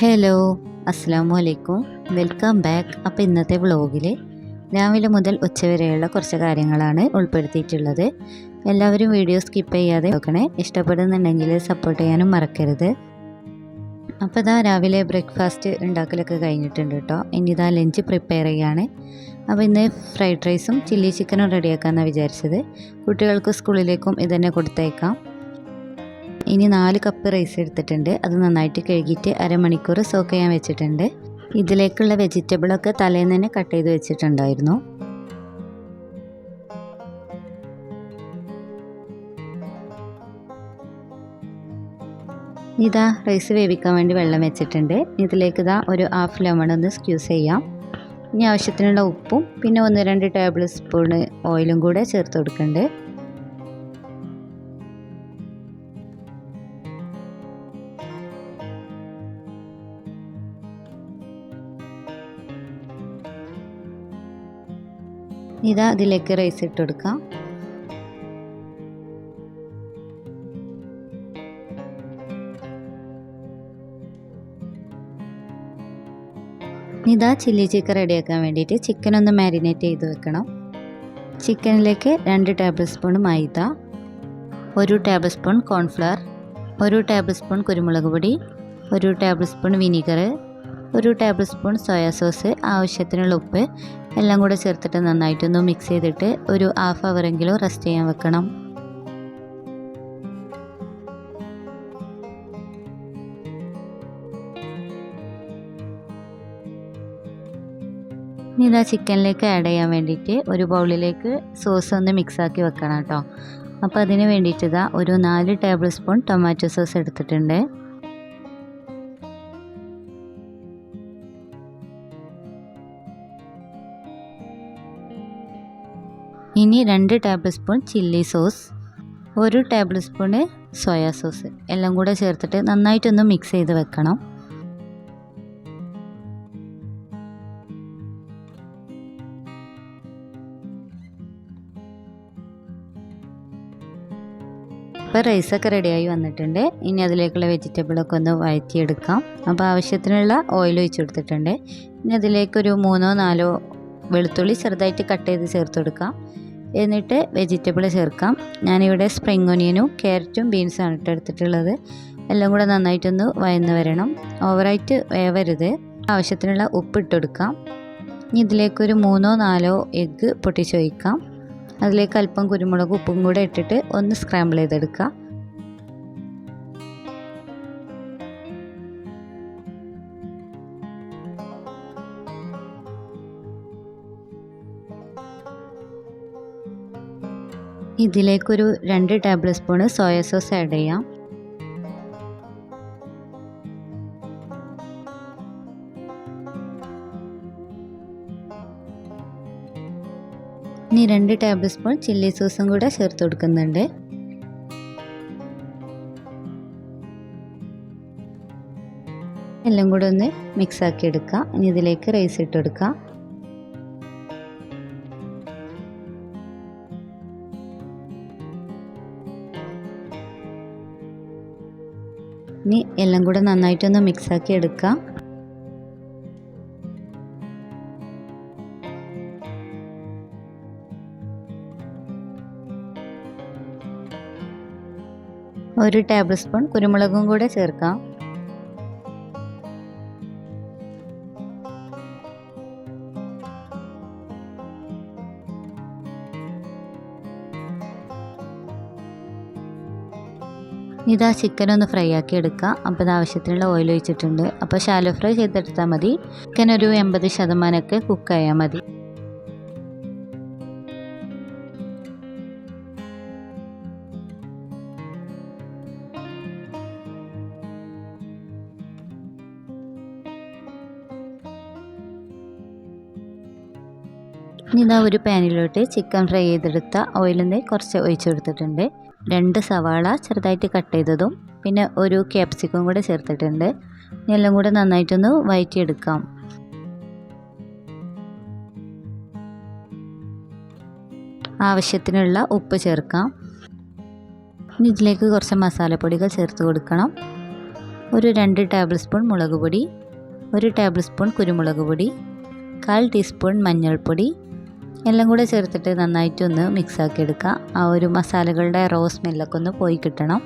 Hello അസ്സാം വലൈക്കും welcome back അപ്പോൾ ഇന്നത്തെ വ്ളോഗിൽ രാവിലെ മുതൽ ഉച്ചവരെയുള്ള കുറച്ച് കാര്യങ്ങളാണ് ഉൾപ്പെടുത്തിയിട്ടുള്ളത്. എല്ലാവരും വീഡിയോ സ്കിപ്പ് ചെയ്യാതെ നോക്കണേ. ഇഷ്ടപ്പെടുന്നുണ്ടെങ്കിൽ സപ്പോർട്ട് ചെയ്യാനും മറക്കരുത്. അപ്പോൾ ഇതാ രാവിലെ ബ്രേക്ക്ഫാസ്റ്റ് ഉണ്ടാക്കലൊക്കെ കഴിഞ്ഞിട്ടുണ്ട് കേട്ടോ. ഇനി ഇതാ ലഞ്ച് പ്രിപ്പയർ ചെയ്യാണ്. അപ്പോൾ ഇന്ന് ഫ്രൈഡ് റൈസും ചില്ലി ചിക്കനും റെഡിയാക്കാമെന്നാണ് വിചാരിച്ചത്. കുട്ടികൾക്ക് സ്കൂളിലേക്കും ഇതന്നെ കൊടുത്തേക്കാം. ഇനി നാല് കപ്പ് റൈസ് എടുത്തിട്ടുണ്ട്. അത് നന്നായിട്ട് കഴുകിയിട്ട് അരമണിക്കൂർ സോക്ക് ചെയ്യാൻ വെച്ചിട്ടുണ്ട്. ഇതിലേക്കുള്ള വെജിറ്റബിളൊക്കെ തലേന്ന് തന്നെ കട്ട് ചെയ്ത് വെച്ചിട്ടുണ്ടായിരുന്നു. ഇതാ റൈസ് വേവിക്കാൻ വേണ്ടി വെള്ളം വെച്ചിട്ടുണ്ട്. ഇതിലേക്ക് ഇതാ ഒരു ഹാഫ് ലെമൺ ഒന്ന് സ്ക്യൂസ് ചെയ്യാം. ഇനി ആവശ്യത്തിനുള്ള ഉപ്പും പിന്നെ ഒന്ന് രണ്ട് ടേബിൾ സ്പൂണ് ഓയിലും കൂടെ ചേർത്ത് കൊടുക്കുന്നുണ്ട് ഇതാ അതിലേക്ക് റൈസ് ഇട്ട് കൊടുക്കാം. ഇതാ ചില്ലി ചിക്കൻ റെഡിയാക്കാൻ വേണ്ടിയിട്ട് ചിക്കൻ ഒന്ന് മാരിനേറ്റ് ചെയ്ത് വെക്കണം. ചിക്കനിലേക്ക് രണ്ട് ടേബിൾ സ്പൂൺ മൈദ ഒരു ടേബിൾ സ്പൂൺ കോൺഫ്ലവർ ഒരു ടേബിൾ സ്പൂൺ കുരുമുളക് പൊടി ഒരു ടേബിൾ സ്പൂൺ വിനീഗർ ഒരു ടേബിൾ സ്പൂൺ സോയാ സോസ് ആവശ്യത്തിനുള്ള ഉപ്പ് എല്ലാം കൂടെ ചേർത്തിട്ട് നന്നായിട്ടൊന്ന് മിക്സ് ചെയ്തിട്ട് ഒരു ഹാഫ് അവറെങ്കിലും റെസ്റ്റ് ചെയ്യാൻ വെക്കണം. ഇനി ഇതാ ചിക്കനിലേക്ക് ആഡ് ചെയ്യാൻ വേണ്ടിയിട്ട് ഒരു ബൗളിലേക്ക് സോസ് ഒന്ന് മിക്സാക്കി വെക്കണം കേട്ടോ. അപ്പോൾ അതിന് വേണ്ടിയിട്ട് ഇതാ ഒരു നാല് ടേബിൾ സ്പൂൺ ടൊമാറ്റോ സോസ് എടുത്തിട്ടുണ്ട്. ഇനി രണ്ട് ടേബിൾ സ്പൂൺ ചില്ലി സോസ് ഒരു ടേബിൾ സ്പൂണ് സോയാ സോസ് എല്ലാം കൂടെ ചേർത്തിട്ട് നന്നായിട്ടൊന്ന് മിക്സ് ചെയ്ത് വെക്കണം. ഇപ്പോൾ റൈസൊക്കെ റെഡിയായി വന്നിട്ടുണ്ട്. ഇനി അതിലേക്കുള്ള വെജിറ്റബിളൊക്കെ ഒന്ന് വഴറ്റിയെടുക്കാം. അപ്പോൾ ആവശ്യത്തിനുള്ള ഓയിൽ ഒഴിച്ച് കൊടുത്തിട്ടുണ്ട്. ഇനി അതിലേക്കൊരു മൂന്നോ നാലോ വെളുത്തുള്ളി ചെറുതായിട്ട് കട്ട് ചെയ്ത് ചേർത്ത് കൊടുക്കാം. എന്നിട്ട് വെജിറ്റബിൾ ചേർക്കാം. ഞാനിവിടെ സ്പ്രിങ് ഒനിയനും ക്യാരറ്റും ബീൻസാണ് ഇട്ട് എടുത്തിട്ടുള്ളത്. എല്ലാം കൂടെ നന്നായിട്ടൊന്ന് വയന്ന് വരണം. ഓവറായിട്ട് വേവരുത്. ആവശ്യത്തിനുള്ള ഉപ്പ് ഇട്ട് കൊടുക്കാം. ഇനി ഇതിലേക്കൊരു മൂന്നോ നാലോ എഗ്ഗ് പൊട്ടിച്ചൊഴിക്കാം. അതിലേക്ക് അല്പം കുരുമുളക് ഉപ്പും കൂടെ ഇട്ടിട്ട് ഒന്ന് സ്ക്രാമ്പിൾ ചെയ്തെടുക്കുക ഇതിലേക്കൊരു രണ്ട് tablespoon soya sauce add ചെയ്യാം. ഇനി രണ്ട് ടേബിൾ സ്പൂൺ ചില്ലി സോസും കൂടെ ചേർത്ത് കൊടുക്കുന്നുണ്ട്. എല്ലാം കൂടെ ഒന്ന് മിക്സ് ആക്കി എടുക്കുക ഇനി ഇതിലേക്ക് റൈസ് ഇട്ട് ഇനി എല്ലാം കൂടെ നന്നായിട്ടൊന്ന് മിക്സാക്കി എടുക്കാം. ഒരു ടേബിൾ സ്പൂൺ കുരുമുളകും കൂടെ ചേർക്കാം. ഇതാ ചിക്കൻ ഒന്ന് ഫ്രൈ ആക്കി എടുക്കുക അപ്പോൾ ഇത് ആവശ്യത്തിനുള്ള ഓയിൽ ഒഴിച്ചിട്ടുണ്ട്. അപ്പോൾ ഷാലോ ഫ്രൈ ചെയ്തെടുത്താൽ മതി. ചിക്കൻ ഒരു എൺപത് ശതമാനമൊക്കെ കുക്ക് ആയാൽ മതി. ഇനി ഇതാ ഒരു പാനിലോട്ട് ചിക്കൻ ഫ്രൈ ചെയ്തെടുത്ത ഓയിലിൽ കുറച്ച് ഒഴിച്ചു കൊടുത്തിട്ടുണ്ട്. രണ്ട് സവാള ചെറുതായിട്ട് കട്ട് ചെയ്തതും പിന്നെ ഒരു ക്യാപ്സിക്കം കൂടെ ചേർത്തിട്ടുണ്ട്. എല്ലാം കൂടെ നന്നായിട്ടൊന്ന് വഴറ്റിയെടുക്കാം ആവശ്യത്തിനുള്ള ഉപ്പ് ചേർക്കാം. ഇനി ഇതിലേക്ക് കുറച്ച് മസാലപ്പൊടികൾ ചേർത്ത് കൊടുക്കണം. ഒരു രണ്ട് ടേബിൾ സ്പൂൺ മുളക് പൊടി ഒരു ടേബിൾ സ്പൂൺ കുരുമുളക് പൊടി കാൽ ടീസ്പൂൺ മഞ്ഞൾപ്പൊടി എല്ലാം കൂടെ ചേർത്തിട്ട് നന്നായിട്ട് നന്നായിട്ടൊന്ന് മിക്സാക്കി എടുക്കുക ആ ഒരു മസാലകളുടെ റോ സ്മെല്ലൊക്കെ ഒന്ന് പോയി കിട്ടണം.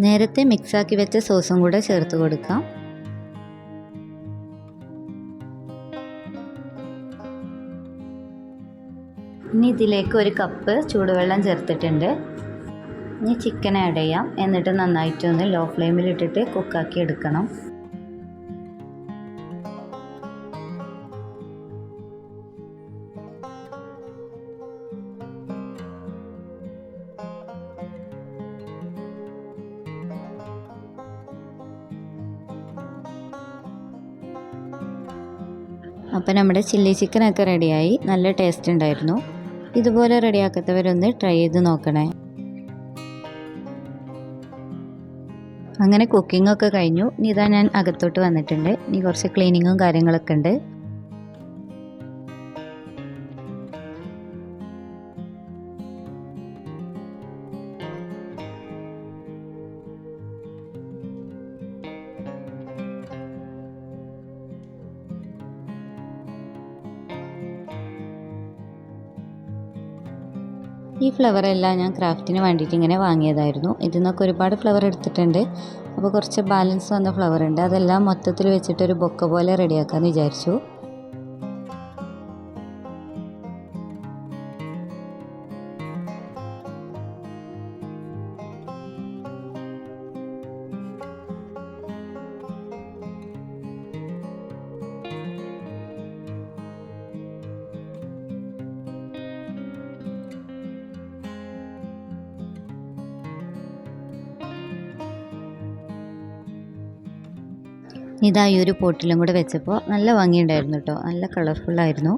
നേരത്തെ മിക്സാക്കി വെച്ച സോസും കൂടെ ചേർത്ത് കൊടുക്കാം. ഇനി ഇതിലേക്ക് ഒരു കപ്പ് ചൂടുവെള്ളം ചേർത്തിട്ടുണ്ട്. ഇനി ചിക്കൻ ആഡ് ചെയ്യാം. എന്നിട്ട് നന്നായിട്ടൊന്ന് ലോ ഫ്ലെയിമിലിട്ടിട്ട് കുക്കാക്കി എടുക്കണം. അപ്പോൾ നമ്മുടെ ചില്ലി ചിക്കനൊക്കെ റെഡിയായി. നല്ല ടേസ്റ്റ് ഉണ്ടായിരുന്നു. ഇതുപോലെ റെഡിയാക്കാത്തവരൊന്ന് ട്രൈ ചെയ്ത് നോക്കണേ. അങ്ങനെ കുക്കിംഗ് ഒക്കെ കഴിഞ്ഞു. ഇനി ഇതാ ഞാൻ അകത്തോട്ട് വന്നിട്ടുണ്ട്. ഇനി കുറച്ച് ക്ലീനിങ്ങും കാര്യങ്ങളൊക്കെ ഉണ്ട്. ഈ ഫ്ലവർ എല്ലാം ഞാൻ ക്രാഫ്റ്റിന് വേണ്ടിയിട്ട് ഇങ്ങനെ വാങ്ങിയതായിരുന്നു. ഇതിൽ നിന്നൊക്കെ ഒരുപാട് ഫ്ലവർ എടുത്തിട്ടുണ്ട്. അപ്പോൾ കുറച്ച് ബാലൻസ് വന്ന ഫ്ലവർ ഉണ്ട്. അതെല്ലാം മൊത്തത്തിൽ വെച്ചിട്ട് ഒരു ബൊക്ക പോലെ റെഡിയാക്കാമെന്ന് വിചാരിച്ചു. ഇതാ ഈ ഒരു പോട്ടിലും കൂടെ വെച്ചപ്പോൾ നല്ല ഭംഗിയുണ്ടായിരുന്നു കേട്ടോ നല്ല കളർഫുള്ളായിരുന്നു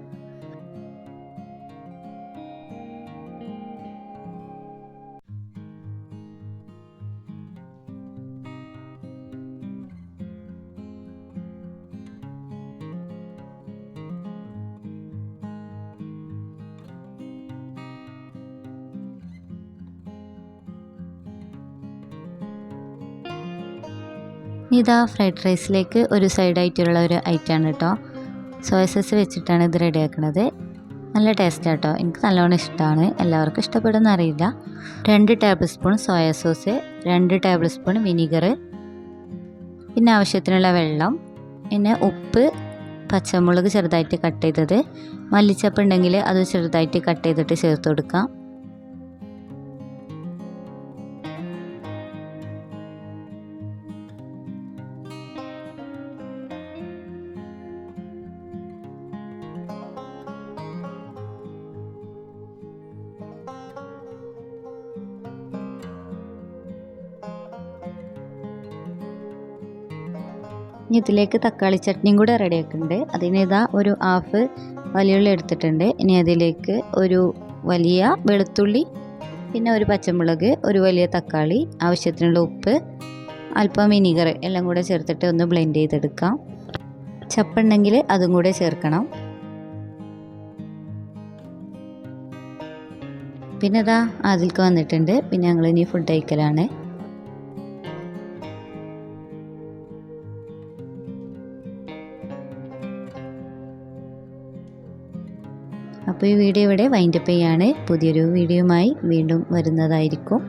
ഇതാ ഫ്രൈഡ് റൈസിലേക്ക് ഒരു സൈഡായിട്ടുള്ള ഒരു ഐറ്റമാണ് കേട്ടോ സോയ സോസ് വെച്ചിട്ടാണ് ഇത് റെഡിയാക്കുന്നത് നല്ല ടേസ്റ്റ് കേട്ടോ എനിക്ക് നല്ലോണം ഇഷ്ടമാണ് എല്ലാവർക്കും ഇഷ്ടപ്പെടുന്ന അറിയില്ല. രണ്ട് ടേബിൾ സ്പൂൺ സോയ സോസ് രണ്ട് ടേബിൾ സ്പൂൺ വിനീഗർ പിന്നെ ആവശ്യത്തിനുള്ള വെള്ളം പിന്നെ ഉപ്പ് പച്ചമുളക് ചെറുതായിട്ട് കട്ട് ചെയ്തത്. മല്ലിച്ചപ്പ് ഉണ്ടെങ്കിൽ അത് ചെറുതായിട്ട് കട്ട് ചെയ്തിട്ട് ചേർത്ത് കൊടുക്കാം. ഇനി ഇതിലേക്ക് തക്കാളി ചട്നിയും കൂടെ റെഡിയാക്കുന്നുണ്ട് അതിന് ഇതാ ഒരു ഹാഫ് വലിയുള്ളി എടുത്തിട്ടുണ്ട്. ഇനി അതിലേക്ക് ഒരു വലിയ വെളുത്തുള്ളി പിന്നെ ഒരു പച്ചമുളക് ഒരു വലിയ തക്കാളി ആവശ്യത്തിനുള്ള ഉപ്പ് അല്പം വിനീഗർ എല്ലാം കൂടെ ചേർത്തിട്ട് ഒന്ന് ബ്ലെൻഡ് ചെയ്തെടുക്കാം. ചപ്പുണ്ടെങ്കിൽ അതും കൂടെ ചേർക്കണം. പിന്നെ ഇതാ അതിൽക്ക് വന്നിട്ടുണ്ട്. പിന്നെ ഞങ്ങൾ ഇനി ഫുഡ് കഴിക്കലാണ്. അപ്പോൾ ഈ വീഡിയോ ഇവിടെ വൈൻഡപ്പ് ചെയ്യാണ്. പുതിയൊരു വീഡിയോയുമായി വീണ്ടും വരുന്നതായിരിക്കും.